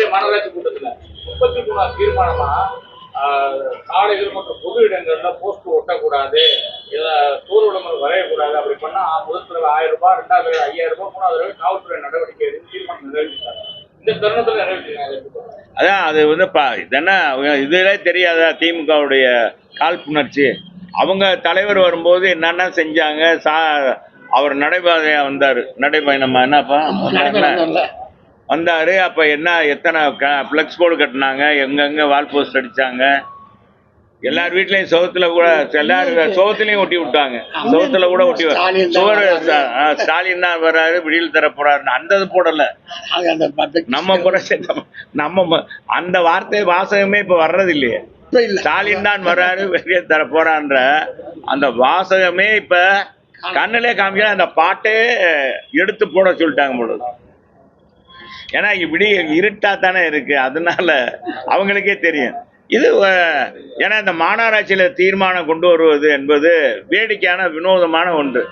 அதே மாநகராட்சி கூட்டத்துல முப்பத்தி மூணாவது தீர்மானமா சாலைகள் மற்றும் பொது இடங்கள்ல போஸ்ட் ஒட்டக்கூடாது தூர் விளம்பரம் வரையக்கூடாது அப்படி பண்ணா முதல் தடவை ஆயிரம் ரூபாய் ரெண்டாவது தடவை ஐயாயிரம் ரூபாய் மூணாவது தடவை காவல்துறை நடவடிக்கை எடுத்து தீர்மானம் நிறைவேற்றிட்டாங்க. இந்த தருணத்துல அதான் அது வந்து பா இதென்ன அவங்க இதுலே தெரியாதா திமுகவுடைய காழ்ப்புணர்ச்சி அவங்க தலைவர் வரும்போது என்னென்ன செஞ்சாங்க? சா அவர் நடைபாதையா வந்தார். நடைபயணமா? என்னப்பா? வந்தாரு. அப்ப என்ன எத்தனை ஃப்ளெக்ஸ் போர்டு கட்டினாங்க எங்கெங்க வால் போஸ்ட் அடிச்சாங்க? எல்லார் வீட்லயும் சோத்துல கூட எல்லாரும் சோத்துலயும் ஒட்டி விட்டாங்க. சோத்துல கூட ஒட்டி சுவர் ஸ்டாலின் தான் வர்றாரு விடியல் தர போறாரு. அந்த இது போடல. நம்ம கூட நம்ம- அந்த வார்த்தை வாசகமே இப்ப வர்றது இல்லையே ஸ்டாலின் தான் வர்றாரு வெளியே தர போறான்ற அந்த வாசகமே இப்ப கண்ணிலே காமிக்கிற அந்த பாட்டே எடுத்து போட சொல்லிட்டாங்க பொழுது ஏன்னா இப்படி இருட்டா தானே இருக்கு. அதனால அவங்களுக்கே தெரியும். இது ஏன்னா இந்த மாநகராட்சியில் தீர்மானம் கொண்டு வருவது என்பது வேடிக்கையான வினோதமான ஒன்று.